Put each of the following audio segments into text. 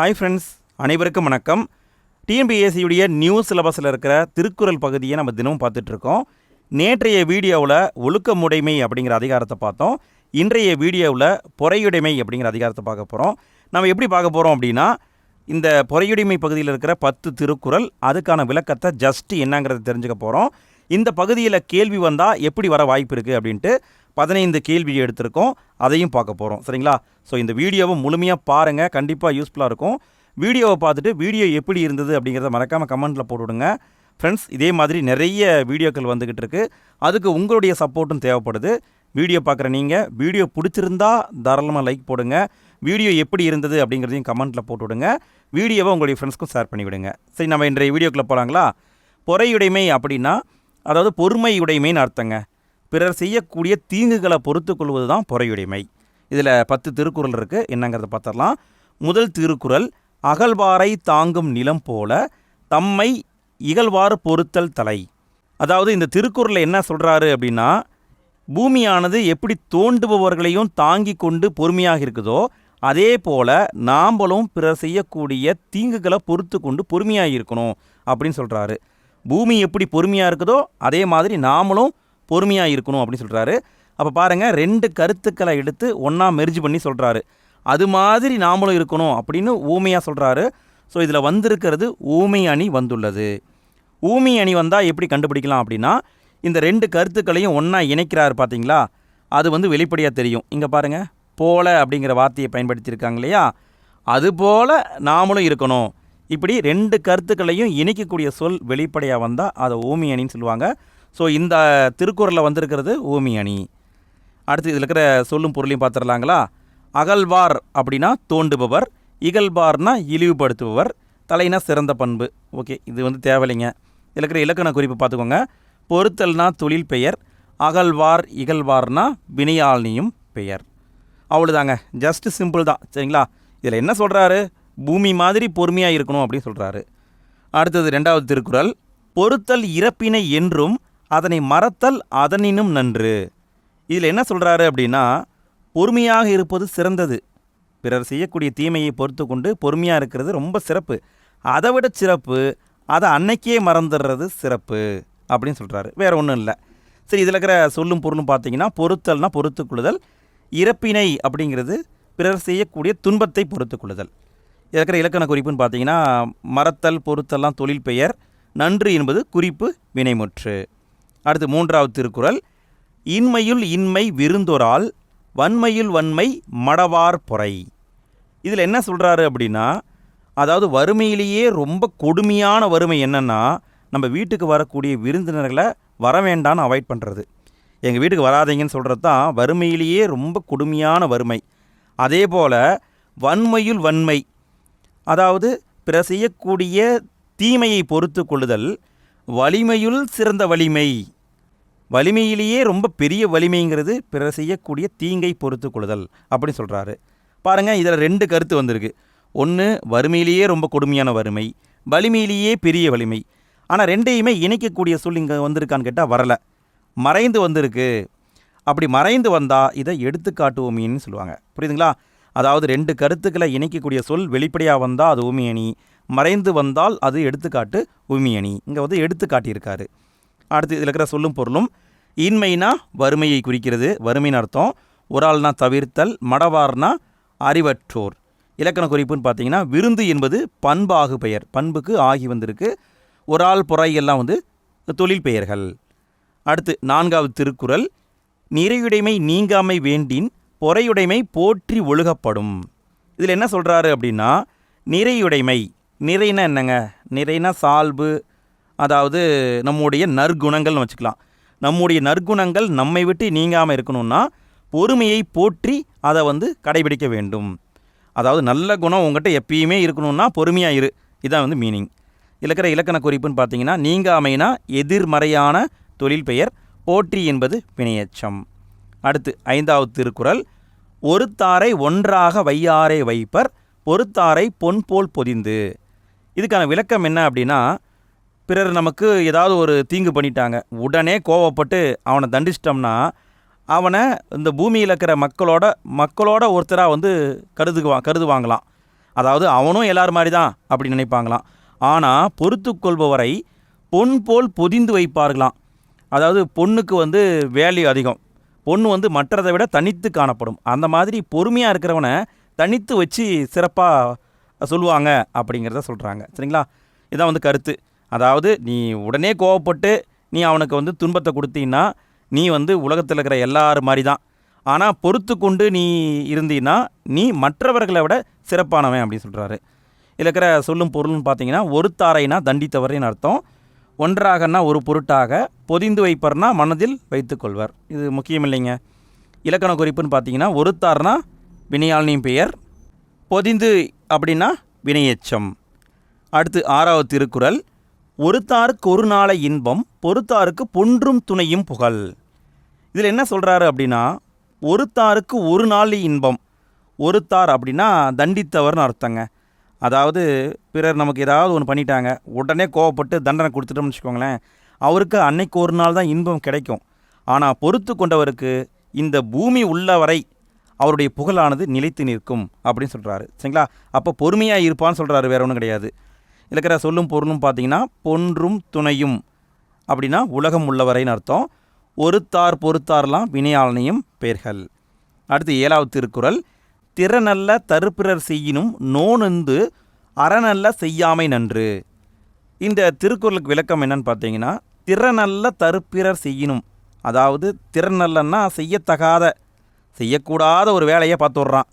Hi friends அனைவருக்கும் வணக்கம். டிஎன்பிஎஸ்சியுடைய new சிலபஸில் இருக்கிற திருக்குறள் பகுதியை நம்ம தினமும் பார்த்துட்ருக்கோம் நேற்றைய வீடியோவில் ஒழுக்கமுடைமை அப்படிங்கிற அதிகாரத்தை பார்த்தோம். இன்றைய வீடியோவில் பொறையுடைமை அப்படிங்கிற அதிகாரத்தை பார்க்க போகிறோம் நம்ம எப்படி பார்க்க போகிறோம் அப்படின்னா இந்த பொறையுடைமை பகுதியில் இருக்கிற பத்து திருக்குறள் அதுக்கான விளக்கத்தை ஜஸ்ட் என்னங்கிறத தெரிஞ்சுக்க போகிறோம் இந்த பகுதியில் கேள்வி வந்தால் எப்படி வர வாய்ப்பு இருக்குது அப்படின்ட்டு பதினைந்து கேள்வி எடுத்திருக்கோம் அதையும் பார்க்க போகிறோம் சரிங்களா? ஸோ இந்த வீடியோவை முழுமையாக பாருங்கள் கண்டிப்பாக யூஸ்ஃபுல்லாக இருக்கும். வீடியோவை பார்த்துட்டு வீடியோ எப்படி இருந்தது அப்படிங்கிறத மறக்காமல் கமெண்ட்டில் போட்டுவிடுங்க ஃப்ரெண்ட்ஸ் இதே மாதிரி நிறைய வீடியோக்கள் வந்துக்கிட்டு இருக்கு. அதுக்கு உங்களுடைய சப்போர்ட்டும் தேவைப்படுது. வீடியோ பார்க்குற நீங்கள் வீடியோ பிடிச்சிருந்தா தாராளமாக லைக் போடுங்க. வீடியோ எப்படி இருந்தது அப்படிங்கிறதையும் கமெண்ட்டில் போட்டு விடுங்க வீடியோவை உங்களுடைய ஃப்ரெண்ட்ஸ்க்கும் ஷேர் பண்ணி விடுங்க சரி நம்ம இன்றைய வீடியோக்குள்ளே போகலாங்களா பொறையுடைமை அப்படின்னா அதாவது பொறுமையுடைமைன்னு அர்த்தங்க. பிறர் செய்யக்கூடிய தீங்குகளை பொறுத்து கொள்வது தான் பொறையுடைமை. இதில் பத்து திருக்குறள் இருக்குது என்னங்கிறத பார்த்துடலாம். முதல் திருக்குறள் அகழ்வாரை தாங்கும் நிலம் போல தம்மை இகழ்வாறு பொறுத்தல் தலை அதாவது இந்த திருக்குறளில் என்ன சொல்கிறாரு அப்படின்னா பூமியானது எப்படி தோண்டுபவர்களையும் தாங்கி கொண்டு பொறுமையாக இருக்குதோ அதே போல் நாம்பளும் பிறர் செய்யக்கூடிய தீங்குகளை பொறுத்து கொண்டு பொறுமையாக இருக்கணும் அப்படின்னு சொல்கிறாரு பூமி எப்படி பொறுமையாக இருக்குதோ அதே மாதிரி நாமளும் பொறுமையாக இருக்கணும் அப்படின்னு சொல்கிறாரு அப்போ பாருங்கள் ரெண்டு கருத்துக்களை எடுத்து ஒன்றா மெர்ஜ் பண்ணி சொல்கிறாரு அது மாதிரி நாமளும் இருக்கணும் அப்படின்னு ஊமையாக சொல்கிறாரு ஸோ இதில் வந்திருக்கிறது ஊமை அணி வந்துள்ளது. ஊமை அணி வந்தால் எப்படி கண்டுபிடிக்கலாம் அப்படின்னா இந்த ரெண்டு கருத்துக்களையும் ஒன்றா இணைக்கிறாரு பார்த்தீங்களா அது வந்து வெளிப்படையாக தெரியும். இங்கே பாருங்கள் போல அப்படிங்கிற வார்த்தையை பயன்படுத்தியிருக்காங்க இல்லையா? அதுபோல் நாமளும் இருக்கணும். இப்படி ரெண்டு கருத்துக்களையும் இணைக்கக்கூடிய சொல் வெளிப்படையாக வந்தால் அதை ஓமி அணின்னு சொல்லுவாங்க. ஸோ இந்த திருக்குறளில் வந்திருக்கிறது ஓமி அணி. அடுத்து இதில் இருக்கிற சொல்லும் பொருளையும் பார்த்துடலாங்களா அகழ்வார் அப்படின்னா தோண்டுபவர் இகழ்வார்னா இழிவுபடுத்துபவர் தலைனா சிறந்த பண்பு. ஓகே இது வந்து தேவையில்லைங்க. இதில் இருக்கிற இலக்கண குறிப்பு பார்த்துக்கோங்க பொறுத்தல்னா தொழில் பெயர் அகழ்வார் இகழ்வார்னா வினையாளினியும் பெயர். அவ்வளோதாங்க ஜஸ்ட் சிம்பிள் தான். சரிங்களா? இதில் என்ன சொல்கிறாரு பூமி மாதிரி பொறுமையாக இருக்கணும் அப்படின்னு சொல்கிறாரு அடுத்தது ரெண்டாவது திருக்குறள். பொறுத்தல் இறப்பினை என்றும் அதனை மறத்தல் அதனினும் நன்று. இதில் என்ன சொல்கிறாரு அப்படின்னா பொறுமையாக இருப்பது சிறந்தது. பிறர் செய்யக்கூடிய தீமையை பொறுத்து கொண்டு பொறுமையாக இருக்கிறது ரொம்ப சிறப்பு. அதை விட சிறப்பு அதை அன்னைக்கே மறந்துடுறது சிறப்பு அப்படின்னு சொல்கிறாரு வேறு ஒன்றும் இல்லை. சரி இதில் இருக்கிற சொல்லும் பொருளும் பார்த்தீங்கன்னா பொறுத்தல்னால் பொறுத்து கொள்ளுதல் இறப்பினை அப்படிங்கிறது பிறர் செய்யக்கூடிய துன்பத்தை பொறுத்து கொள்ளுதல் இதில் இருக்கிற இலக்கண குறிப்புன்னு பார்த்தீங்கன்னா மறத்தல் பொறுத்தல்லாம் தொழில் பெயர் நன்று என்பது குறிப்பு வினைமுற்று. அடுத்து மூன்றாவது திருக்குறள். இன்மையுள் இன்மை விருந்தொரால் வன்மையுள் வன்மை மடவார் பொறை. இதில் என்ன சொல்கிறாரு அப்படின்னா அதாவது வறுமையிலேயே ரொம்ப கொடுமையான வறுமை என்னென்னா நம்ம வீட்டுக்கு வரக்கூடிய விருந்தினர்களை வர வேண்டான்னு அவாய்ட் பண்ணுறது எங்கள் வீட்டுக்கு வராதீங்கன்னு சொல்கிறது தான் வறுமையிலேயே ரொம்ப கொடுமையான வறுமை. அதே போல் வன்மையுள் வன்மை அதாவது பிற செய்யக்கூடிய தீமையை பொறுத்து கொள்ளுதல் வலிமையுள் சிறந்த வலிமை. வலிமையிலேயே ரொம்ப பெரிய வலிமைங்கிறது பிறர் செய்யக்கூடிய தீங்கை பொறுத்து கொள்ளுதல் அப்படின்னு சொல்கிறாரு பாருங்கள் இதில் ரெண்டு கருத்து வந்திருக்கு. ஒன்று வறுமையிலேயே ரொம்ப கொடுமையான வறுமை. வலிமையிலேயே பெரிய வலிமை. ஆனால் ரெண்டையுமே இணைக்கக்கூடிய சொல் இங்கே வந்திருக்கான்னு கேட்டால் வரலை. மறைந்து வந்திருக்கு. அப்படி மறைந்து வந்தால் இதை எடுத்துக்காட்டு உமின்னு சொல்லுவாங்க. புரியுதுங்களா? அதாவது ரெண்டு கருத்துக்களை இணைக்கக்கூடிய சொல் வெளிப்படையாக வந்தால் அது உமியணி மறைந்து வந்தால் அது எடுத்துக்காட்டு உமியணி. இங்கே வந்து எடுத்துக்காட்டியிருக்காரு அடுத்து இதில் இருக்கிற சொல்லும் பொருளும் இன்மைனா வறுமையை குறிக்கிறது வறுமையின் அர்த்தம். ஒரு ஆள்னா தவிர்த்தல் மடவார்னா அறிவற்றோர். இலக்கண குறிப்புன்னு பார்த்தீங்கன்னா விருந்து என்பது பண்பாகு பெயர் பண்புக்கு ஆகி வந்திருக்கு. ஒரு ஆள் பொறை எல்லாம் வந்து தொழில் பெயர்கள். அடுத்து நான்காவது திருக்குறள் நிறையுடைமை நீங்காமை வேண்டின் பொறையுடைமை போற்றி ஒழுகப்படும். இதில் என்ன சொல்கிறாரு அப்படின்னா நிறையுடைமை நிறைனா என்னங்க? நிறைனா சால்பு அதாவது நம்முடைய நற்குணங்கள்னு வச்சுக்கலாம். நம்முடைய நற்குணங்கள் நம்மை விட்டு நீங்காமல் இருக்கணும்னா பொறுமையை போற்றி அதை வந்து கடைபிடிக்க வேண்டும். அதாவது நல்ல குணம் உங்கள்கிட்ட எப்பயுமே இருக்கணும்னா பொறுமையாக இரு. இதான் வந்து மீனிங் இலக்கிற இலக்கண குறிப்புன்னு பார்த்தீங்கன்னா நீங்காமைனா எதிர்மறையான தொழில் பெயர் போற்றி என்பது வினையச்சம் அடுத்து ஐந்தாவது திருக்குறள். ஒருத்தாரை ஒன்றாக வையாரை வைப்பர் பொறுத்தாரை பொன் போல் பொதிந்து. இதுக்கான விளக்கம் என்ன அப்படின்னா பிறர் நமக்கு ஏதாவது ஒரு தீங்கு பண்ணிட்டாங்க. உடனே கோவப்பட்டு அவனை தண்டிச்சிட்டோம்னா அவனை இந்த பூமியில் இருக்கிற மக்களோட மக்களோட ஒருத்தராக வந்து கருதுவா கருதுவாங்களாம். அதாவது அவனும் எல்லார் மாதிரி தான் அப்படி நினைப்பாங்களாம். ஆனால் பொறுத்து கொள்பவரை பொன் போல் பொதிந்து வைப்பார்களாம். அதாவது பொண்ணுக்கு வந்து வேல்யூ அதிகம். பொண்ணு வந்து மற்றதை விட தனித்து காணப்படும். அந்த மாதிரி பொறுமையாக இருக்கிறவனை தனித்து வச்சு சிறப்பாக சொல்லுவாங்க அப்படிங்கிறத சொல்கிறாங்க சரிங்களா? இதான் வந்து கருத்து. அதாவது நீ உடனே கோவப்பட்டு நீ அவனுக்கு வந்து துன்பத்தை கொடுத்தீன்னா நீ வந்து உலகத்தில் இருக்கிற எல்லார் மாதிரி தான் ஆனால் பொறுத்து கொண்டு நீ இருந்தீன்னா நீ மற்றவர்களை விட சிறப்பானவன் அப்படின்னு சொல்கிறாரு இருக்கிற சொல்லும் பொருள்னு பார்த்தீங்கன்னா ஒருத்தாரைனா தண்டித்தவரின் அர்த்தம். ஒன்றாகனா ஒரு பொருட்டாக பொதிந்து வைப்பர்னா மனதில் வைத்துக்கொள்வர் இது முக்கியம் இல்லைங்க. இலக்கண குறிப்புன்னு பார்த்தீங்கன்னா ஒருத்தார்னா வினையாளினின் பெயர். பொதிந்து அப்படின்னா வினையெச்சம். அடுத்து ஆறாவது திருக்குறள். ஒருத்தாருக்கு ஒரு நாளை இன்பம் பொறுத்தாருக்கு பொன்றும் துணையும் புகழ். இதில் என்ன சொல்கிறாரு அப்படின்னா ஒருத்தாருக்கு ஒரு நாள் இன்பம். ஒருத்தார் அப்படின்னா தண்டித்தவர்னு அர்த்தங்க. அதாவது பிறர் நமக்கு ஏதாவது ஒன்று பண்ணிட்டாங்க உடனே கோவப்பட்டு தண்டனை கொடுத்துட்டோம்னு வச்சுக்கோங்களேன் அவருக்கு அன்னைக்கு ஒரு நாள் தான் இன்பம் கிடைக்கும். ஆனால் பொறுத்து கொண்டவருக்கு இந்த பூமி உள்ள வரை அவருடைய புகழானது நிலைத்து நிற்கும் அப்படின்னு சொல்கிறாரு சரிங்களா? அப்போ பொறுமையாக இருப்பான்னு சொல்கிறாரு வேற ஒன்றும் கிடையாது. இருக்கிற சொல்லும் பொருளும் பார்த்தீங்கன்னா பொன்றும் துணையும் அப்படின்னா உலகம் உள்ளவரைன்னு அர்த்தம். ஒருத்தார் பொறுத்தார்லாம் வினையாளனையும் பெயர்கள். அடுத்து ஏழாவது திருக்குறள் திறனல்ல தருப்பிறர் செய்யினும் நோனந்து அறநல்ல செய்யாமை நன்று. இந்த திருக்குறளுக்கு விளக்கம் என்னன்னு பார்த்தீங்கன்னா திறனல்ல தருப்பிறர் செய்யினும் அதாவது திறனல்லன்னா செய்யத்தகாத செய்யக்கூடாத ஒரு வேலையை பார்த்துட்றான்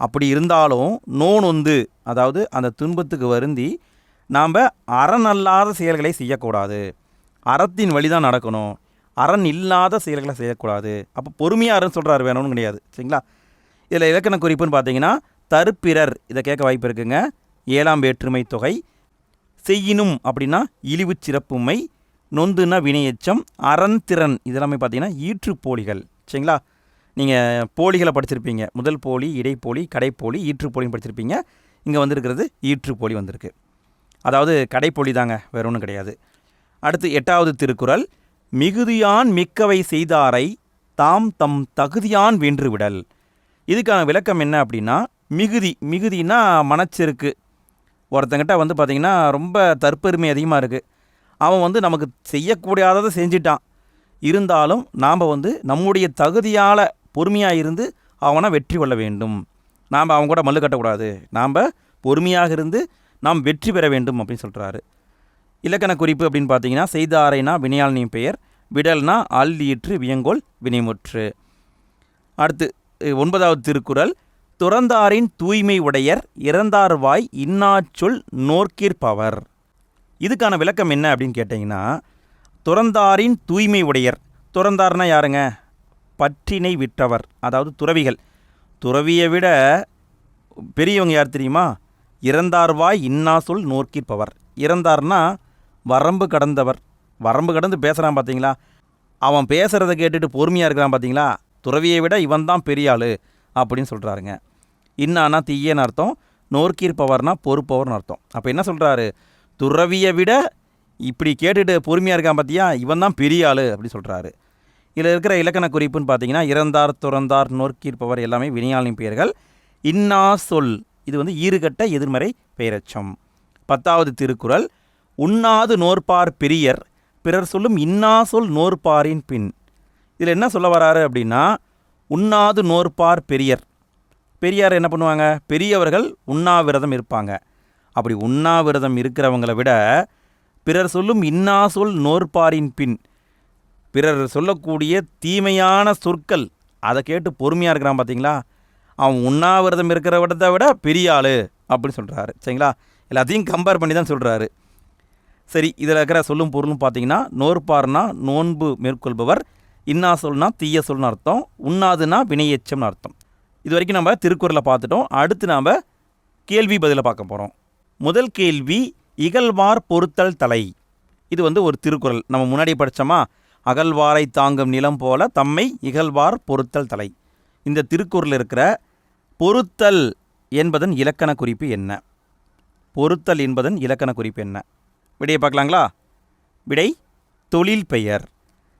அப்படி இருந்தாலும் நோன் வந்து அதாவது அந்த துன்பத்துக்கு வருந்தி நாம் அறநல்லாத செயல்களை செய்யக்கூடாது. அறத்தின் வழி தான் நடக்கணும். அறன் இல்லாத செயல்களை செய்யக்கூடாது. அப்போ பொறுமையாக அறன்னு சொல்கிறாரு வேணும்னு கிடையாது. சரிங்களா? இதில் இலக்கண குறிப்புன்னு பார்த்தீங்கன்னா தருப்பிறர் இதை கேட்க வாய்ப்பு இருக்குங்க. ஏழாம் வேற்றுமை தொகை செய்யினும் அப்படின்னா இழிவு சிறப்புமை நொந்துனா வினையெச்சம் அறன் திறன் இதெல்லாமே பார்த்தீங்கன்னா ஈற்றுப்போலிகள். சரிங்களா? நீங்கள் போலிகளை படிச்சிருப்பீங்க. முதல் போலி இடைப்போலி கடைப்போலி ஈற்றுப்போலின்னு படிச்சிருப்பீங்க. இங்கே வந்திருக்கிறது ஈற்றுப்போலி வந்திருக்கு. அதாவது கடைப்போலி தாங்க வேற ஒன்றும் கிடையாது. அடுத்து எட்டாவது திருக்குறள் மிகுதியான் மிக்கவை செய்தாரை தாம் தம் தகுதியான் வென்று விடல் இதுக்கான விளக்கம் என்ன அப்படின்னா மிகுதி மிகுதினா மனச்செருக்கு. ஒருத்தங்கிட்ட வந்து பார்த்திங்கன்னா ரொம்ப தற்பெருமை அதிகமாக இருக்குது அவன் வந்து நமக்கு செய்யக்கூடாததை செஞ்சிட்டான். இருந்தாலும் நாம் வந்து நம்முடைய தகுதியால் பொறுமையாக இருந்து அவனை வெற்றி கொள்ள வேண்டும். நாம் அவன் கூட மல்லு கட்டக்கூடாது. நாம் பொறுமையாக இருந்து நாம் வெற்றி பெற வேண்டும் அப்படின்னு சொல்கிறாரு இலக்கண குறிப்பு அப்படின்னு பார்த்தீங்கன்னா செய்தாரைனா வினையாளினின் பெயர் விடல்னா அல் வியங்கோல் வினைமுற்று. அடுத்து ஒன்பதாவது திருக்குறள் துறந்தாரின் தூய்மை உடையர் இறந்தார் வாய் இன்னாச்சொல் நோர்க்கிற்பவர் இதுக்கான விளக்கம் என்ன அப்படின்னு கேட்டிங்கன்னா துறந்தாரின் தூய்மை உடையர். துறந்தார்னா யாருங்க? பற்றினை விற்றவர் அதாவது துறவிகள். துறவியை விட பெரியவங்க யார் தெரியுமா? இறந்தார்வாய் இன்னா சொல் நோர்க்கிற்பவர் இறந்தார்னா வரம்பு கடந்தவர். வரம்பு கடந்து பேசுகிறான் பார்த்தீங்களா? அவன் பேசுகிறத கேட்டுட்டு பொறுமையாக இருக்கிறான் பார்த்தீங்களா? துறவியை விட இவன் தான் பெரிய ஆள் அப்படின்னு சொல்கிறாருங்க இன்னானா தீயன்னு அர்த்தம் நோர்க்கியிருப்பவர்னா பொறுப்பவர்னு அர்த்தம். அப்போ என்ன சொல்கிறாரு துறவியை விட இப்படி கேட்டுட்டு பொறுமையாக இருக்கான் பார்த்தியா இவன் தான் பெரிய ஆளு அப்படி சொல்கிறாரு இதில் இருக்கிற இலக்கண குறிப்புன்னு பார்த்தீங்கன்னா இறந்தார் துறந்தார் நோக்கியிருப்பவர் எல்லாமே வினையாளின் பெயர்கள். இன்னா சொல் இது வந்து ஈறுகட்ட எதிர்மறை பெயரச்சம். பத்தாவது திருக்குறள் உண்ணாது நோற்பார் பெரியர் பிறர் சொல்லும் இன்னா சொல் நோற்பாரின் பின். இதில் என்ன சொல்ல வராரு அப்படின்னா உண்ணாது நோற்பார் பெரியர். பெரியார் என்ன பண்ணுவாங்க? பெரியவர்கள் உண்ணாவிரதம் இருப்பாங்க. அப்படி உண்ணாவிரதம் இருக்கிறவங்கள விட பிறர் சொல்லும் இன்னா சொல் நோற்பாரின் பின். பிறர் சொல்லக்கூடிய தீமையான சொற்கள் அதை கேட்டு பொறுமையாக இருக்கிறான் பார்த்தீங்களா அவன் உண்ணாவிரதம் இருக்கிற விடத்தை விட பெரிய ஆள் அப்படின்னு சொல்கிறாரு சரிங்களா? எல்லாத்தையும் கம்பேர் பண்ணி தான் சொல்கிறாரு சரி இதில் இருக்கிற சொல்லும் பொருளும் பார்த்தீங்கன்னா நோற்பார்னா நோன்பு மேற்கொள்பவர் இன்னா சொல்னா தீய சொல்னு அர்த்தம் உண்ணாதுன்னா வினையெச்சம்னு அர்த்தம். இது வரைக்கும் நம்ம திருக்குறளை பார்த்துட்டோம். அடுத்து நாம் கேள்வி பதிலை பார்க்க போகிறோம் முதல் கேள்வி இகழ்வார் பொறுத்தல் தலை. இது வந்து ஒரு திருக்குறள். நம்ம முன்னாடி படித்தோமா அகழ்வாரை தாங்கும் நிலம் போல தம்மை இகழ்வார் பொறுத்தல் தலை. இந்த திருக்குறள் இருக்கிற பொறுத்தல் என்பதன் இலக்கண குறிப்பு என்ன? பொறுத்தல் என்பதன் இலக்கண குறிப்பு என்ன? விடையை பார்க்கலாங்களா? விடை தொழில் பெயர்.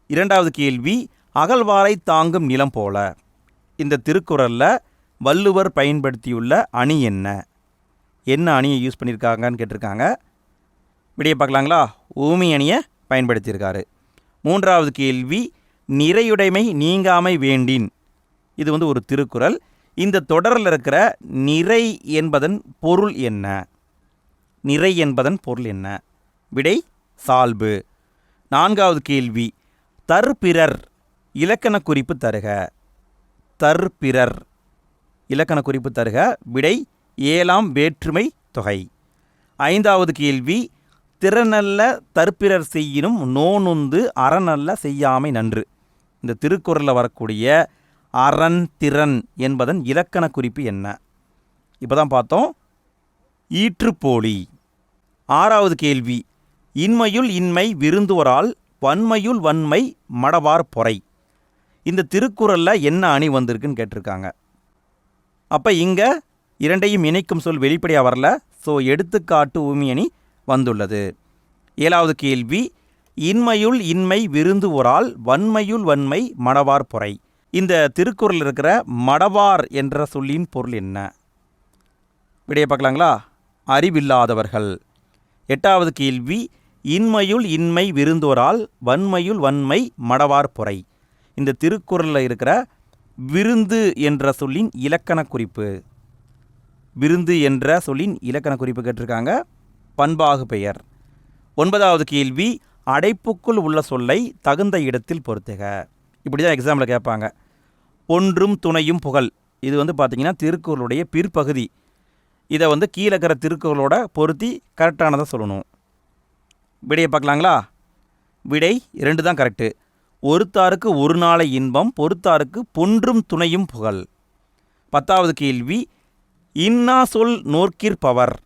இரண்டாவது கேள்வி அகழ்வாரை தாங்கும் நிலம் போல. இந்த திருக்குறளில் வள்ளுவர் பயன்படுத்தியுள்ள அணி என்ன? என்ன அணியை யூஸ் பண்ணியிருக்காங்கன்னு கேட்டிருக்காங்க. விடையை பார்க்கலாங்களா? ஊமி அணியை பயன்படுத்தியிருக்காரு. மூன்றாவது கேள்வி நிறையுடைமை நீங்காமை வேண்டின். இது வந்து ஒரு திருக்குறள். இந்த தொடரில் இருக்கிற நிறை என்பதன் பொருள் என்ன? நிறை என்பதன் பொருள் என்ன? விடை சால்பு. நான்காவது கேள்வி தற்பிறர் இலக்கண குறிப்பு தருக. தற்பிறர் இலக்கண குறிப்பு தருக. விடை ஏழாம் வேற்றுமை தொகை. ஐந்தாவது கேள்வி திறனல்ல தற்பிறர் செய்யினும் நோனுந்து அறநல்ல செய்யாமை நன்று. இந்த திருக்குறளில் வரக்கூடிய அறன் திறன் என்பதன் இலக்கண குறிப்பு என்ன? இப்போ தான் பார்த்தோம். ஈற்றுப்போலி. ஆறாவது கேள்வி. இன்மையுள் இன்மை விருந்துவரால் வன்மையுள் வன்மை மடவார் பொறை. இந்த திருக்குறளில் என்ன அணி வந்திருக்குன்னு கேட்டிருக்காங்க. அப்போ இங்கே இரண்டையும் இணைக்கும் சொல் வெளிப்படையாக வரல. ஸோ எடுத்துக்காட்டு ஊமி அணி வந்துள்ளது. ஏழாவது கேள்வி இன்மையுள் இன்மை விருந்துவோரால் வன்மையுள் வன்மை மடவார் பொறை. இந்த திருக்குறள் இருக்கிற மடவார் என்ற சொல்லின் பொருள் என்ன? விடைய பார்க்கலாங்களா? அறிவில்லாதவர்கள். எட்டாவது கேள்வி இன்மையுள் இன்மை விருந்தோரால் வன்மையுள் வன்மை மடவார் பொறை. இந்த திருக்குறளில் இருக்கிற விருந்து என்ற சொல்லின் இலக்கண குறிப்பு. விருந்து என்ற சொல்லின் இலக்கண குறிப்பு கேட்டிருக்காங்க. பண்பாகு பெயர். ஒன்பதாவது கேள்வி அடைப்புக்குள் உள்ள சொல்லை தகுந்த இடத்தில் பொறுத்துக இப்படி தான் எக்ஸாமில் கேட்பாங்க. ஒன்றும் துணையும் புகழ். இது வந்து பார்த்திங்கன்னா திருக்குறளுடைய பிற்பகுதி. இதை வந்து கீழே இருக்கிற திருக்குறளோட பொருத்தி கரெக்டானதை சொல்லணும். விடையை பார்க்கலாங்களா? விடை ரெண்டு தான் கரெக்டு ஒருத்தாருக்கு ஒரு நாளை இன்பம் பொறுத்தாருக்கு பொன்றும் துணையும் புகழ். பத்தாவது கேள்வி இன்னா சொல் நோக்கிற்பவர்.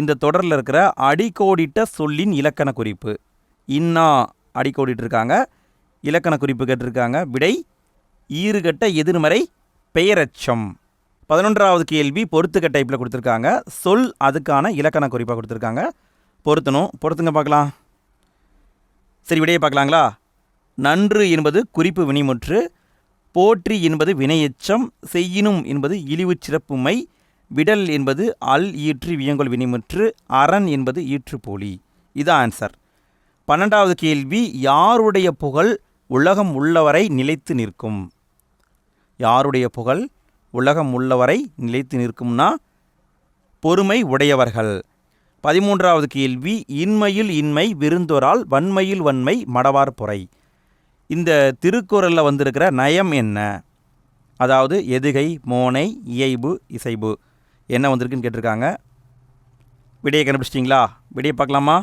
இந்த தொடரில் இருக்கிற அடிக்கோடிட்ட சொல்லின் இலக்கண குறிப்பு. இன்னா அடிக்கோடிட்டு இலக்கண குறிப்பு கேட்டிருக்காங்க விடை ஈறுகட்ட எதிர்மறை பெயரச்சம். பதினொன்றாவது கேள்வி பொறுத்துக்க டைப்பில் கொடுத்துருக்காங்க சொல் அதுக்கான இலக்கண குறிப்பாக கொடுத்துருக்காங்க. பொருத்தணும் பொறுத்துங்க பார்க்கலாம். சரி விடையை பார்க்கலாங்களா? நன்று என்பது குறிப்பு வினைமுற்று போற்றி என்பது வினையச்சம் செய்யினும் என்பது இழிவு சிறப்புமை விடல் என்பது அல் ஈற்று வியங்கொல் வினைமுற்று அரண் என்பது ஈற்றுப்போலி. இது ஆன்சர் பன்னெண்டாவது கேள்வி யாருடைய புகழ் உலகம் உள்ளவரை நிலைத்து நிற்கும்? யாருடைய புகழ் உலகம் உள்ளவரை நிலைத்து நிற்கும்னா? பொறுமை உடையவர்கள். பதிமூன்றாவது கேள்வி இன்மையில் இன்மை விருந்தொரால் வன்மையில் வன்மை மடவார் பொறை. இந்த திருக்குறளில் வந்திருக்கிற நயம் என்ன? அதாவது எதுகை மோனை இயைபு இசைபு. என்ன வந்திருக்குன்னு கேட்டிருக்காங்க. விடையை கண்டுபிடிச்சிட்டிங்களா? விடையை பார்க்கலாமா?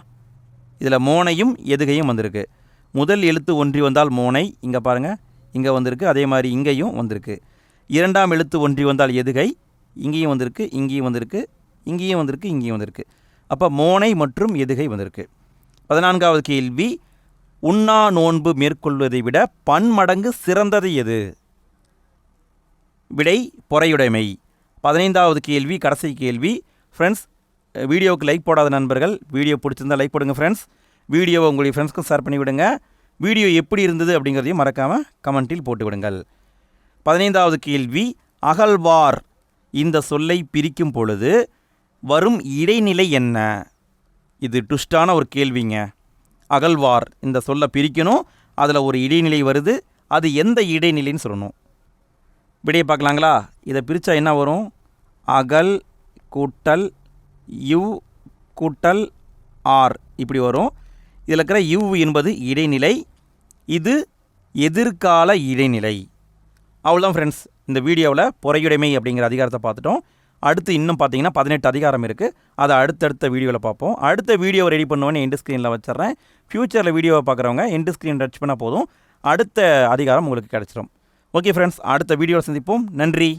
இதில் மோனையும் எதுகையும் வந்திருக்கு. முதல் எழுத்து ஒன்றி வந்தால் மோனை இங்கே பாருங்கள் இங்கே வந்திருக்கு அதே மாதிரி இங்கேயும் வந்திருக்கு. இரண்டாம் எழுத்து ஒன்றி வந்தால் எதுகை இங்கேயும் வந்திருக்கு இங்கேயும் வந்திருக்கு இங்கேயும் வந்திருக்கு இங்கேயும் வந்திருக்கு. அப்போ மோனை மற்றும் எதுகை வந்திருக்கு. பதினான்காவது கேள்வி உண்ணா நோன்பு மேற்கொள்வதை விட பன்மடங்கு சிறந்தது எது? விடை பொறையுடைமை. பதினைந்தாவது கேள்வி கடைசி கேள்வி. ஃப்ரெண்ட்ஸ் வீடியோவுக்கு லைக் போடாத நண்பர்கள் வீடியோ பிடிச்சிருந்தால் லைக் போடுங்க ஃப்ரெண்ட்ஸ் வீடியோவை உங்களுடைய ஃப்ரெண்ட்ஸ்க்கும் ஷேர் பண்ணி விடுங்க வீடியோ எப்படி இருந்தது அப்படிங்கிறதையும் மறக்காமல் கமெண்ட்டில் போட்டு விடுங்கள். பதினைந்தாவது கேள்வி அகழ்வார் இந்த சொல்லை பிரிக்கும் பொழுது வரும் இடைநிலை என்ன? இது டுஸ்டான ஒரு கேள்விங்க. அகழ்வார் இந்த சொல்லை பிரிக்கணும் அதில் ஒரு இடைநிலை வருது அது எந்த இடைநிலைன்னு சொல்லணும். விடையை பார்க்கலாங்களா? இதை பிரித்தா என்ன வரும்? அகல் கூட்டல் யு கூட்டல் ஆர் இப்படி வரும். இதில் இருக்கிற யூ என்பது இடைநிலை இது எதிர்கால இடைநிலை. அவ்வளோதான் ஃப்ரெண்ட்ஸ் இந்த வீடியோவில் பொறையுடைமை அப்படிங்கிற அதிகாரத்தை பார்த்துட்டோம். அடுத்து இன்னும் பார்த்தீங்கன்னா பதினெட்டு அதிகாரம் இருக்குது அதை அடுத்தடுத்த வீடியோவில் பார்ப்போம். அடுத்த வீடியோ ரெடி பண்ணுவேன்னு எண்டு ஸ்க்ரீனில் வச்சிட்றேன். ஃப்யூச்சரில் வீடியோவை பார்க்குறவங்க எண்டு ஸ்க்ரீன் டச் பண்ணால் போதும். அடுத்த அதிகாரம் உங்களுக்கு கிடச்சிரும். ஓகே ஃப்ரெண்ட்ஸ் அடுத்த வீடியோவில் சந்திப்போம். நன்றி.